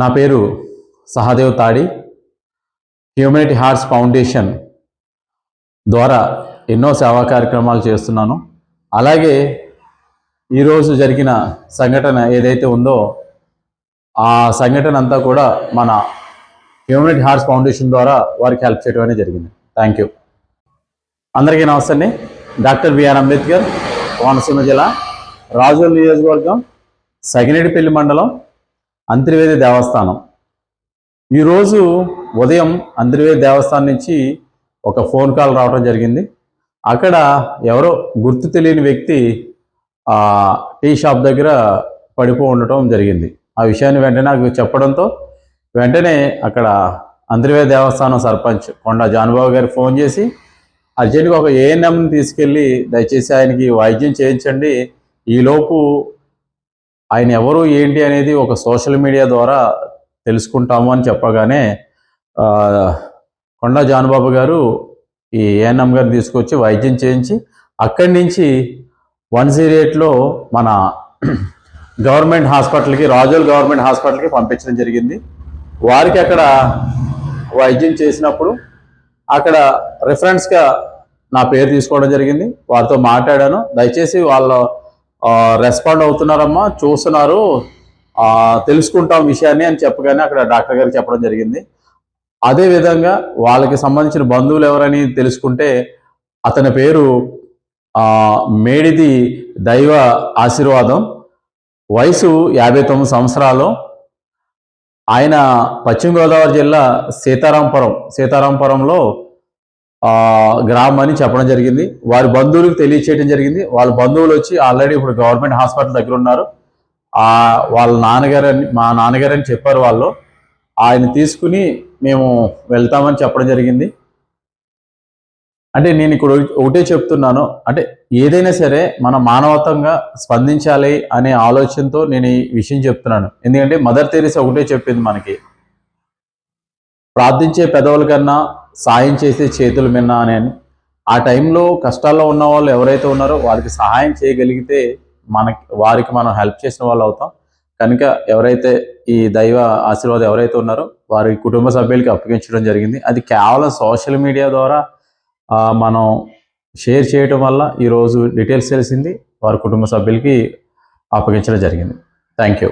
నా పేరు సహదేవ్ తాడి. హ్యూమనిటీ హార్ట్స్ ఫౌండేషన్ ద్వారా ఎన్నో సేవా కార్యక్రమాలు చేస్తున్నాను. అలాగే ఈరోజు జరిగిన సంఘటన ఏదైతే ఉందో ఆ సంఘటన అంతా కూడా మన హ్యూమనిటీ హార్ట్స్ ఫౌండేషన్ ద్వారా వారికి హెల్ప్ చేయడం అనేది జరిగింది. Thank you. అందరికీ నమస్తే అండి. డాక్టర్ బిఆర్ అంబేద్కర్ కోనసీమ జిల్లా రాజోల్ నియోజకవర్గం సగినేటిపల్లి మండలం అంతర్వేది దేవస్థానం. ఈరోజు ఉదయం అంతర్వేది దేవస్థానం నుంచి ఒక ఫోన్ కాల్ రావడం జరిగింది. అక్కడ ఎవరో గుర్తు తెలియని వ్యక్తి ఆ టీ షాప్ దగ్గర పడిపో ఉండటం జరిగింది. ఆ విషయాన్ని వెంటనే నాకు చెప్పడంతో వెంటనే అక్కడ అంతర్వేది దేవస్థానం సర్పంచ్ కొండ జానుబాబు గారు ఫోన్ చేసి అర్జెంట్గా ఒక ఏఎన్ఎంని తీసుకెళ్ళి దయచేసి ఆయనకి వైద్యం చేయించండి. ఈలోపు ఆయన ఎవరు ఏంటి అనేది ఒక సోషల్ మీడియా ద్వారా తెలుసుకుంటాము అని చెప్పగానే కొండ జానుబాబు గారు ఈ ఏఎన్ఎం గారిని తీసుకొచ్చి వైద్యం చేయించి అక్కడి నుంచి వన్ జీరో ఎయిట్లో మన గవర్నమెంట్ హాస్పిటల్కి రాజోల్ గవర్నమెంట్ హాస్పిటల్కి పంపించడం జరిగింది. వారికి అక్కడ వైద్యం చేసినప్పుడు అక్కడ రిఫరెన్స్గా నా పేరు తీసుకోవడం జరిగింది. వారితో మాట్లాడాను. దయచేసి వాళ్ళ రెస్పాండ్ అవుతున్నారమ్మా చూస్తున్నారు. తెలుసుకుంటాం విషయాన్ని అని చెప్పగానే అక్కడ డాక్టర్ గారికి చెప్పడం జరిగింది. అదే విధంగా వాళ్ళకి సంబంధించిన బంధువులు ఎవరని తెలుసుకుంటే అతని పేరు మేడిది దైవ ఆశీర్వాదం. వయసు యాభై తొమ్మిది సంవత్సరాలు. ఆయన పశ్చిమ గోదావరి జిల్లా సీతారాంపురం సీతారాంపురంలో గ్రామం అని చెప్పడం జరిగింది. వారి బంధువులకు తెలియచేయడం జరిగింది. వాళ్ళ బంధువులు వచ్చి ఆల్రెడీ ఇప్పుడు గవర్నమెంట్ హాస్పిటల్ దగ్గర ఉన్నారు. వాళ్ళ నాన్నగారని మా నాన్నగారని చెప్పారు వాళ్ళు. ఆయన తీసుకుని మేము వెళ్తామని చెప్పడం జరిగింది. అంటే నేను ఇక్కడ ఒకటే చెప్తున్నాను. అంటే ఏదైనా సరే మన మానవతంగా స్పందించాలి అనే ఆలోచనతో నేను ఈ విషయం చెప్తున్నాను. ఎందుకంటే మదర్ తెరీసా ఒకటే చెప్పింది మనకి. ప్రార్థించే పెదవుల కన్నా సాయం చేసే చేతులు మిన్నా అని ఆ టైంలో కష్టాల్లో ఉన్న వాళ్ళు ఎవరైతే ఉన్నారో వారికి సహాయం చేయగలిగితే మనకి వారికి మనం హెల్ప్ చేసిన వాళ్ళు అవుతాం. కనుక ఎవరైతే ఈ దైవ ఆశీర్వాదం ఎవరైతే ఉన్నారో వారి కుటుంబ సభ్యులకి అప్పగించడం జరిగింది. అది కేవలం సోషల్ మీడియా ద్వారా మనం షేర్ చేయటం వల్ల ఈరోజు డీటెయిల్స్ తెలిసింది. వారి కుటుంబ సభ్యులకి అప్పగించడం జరిగింది. Thank you.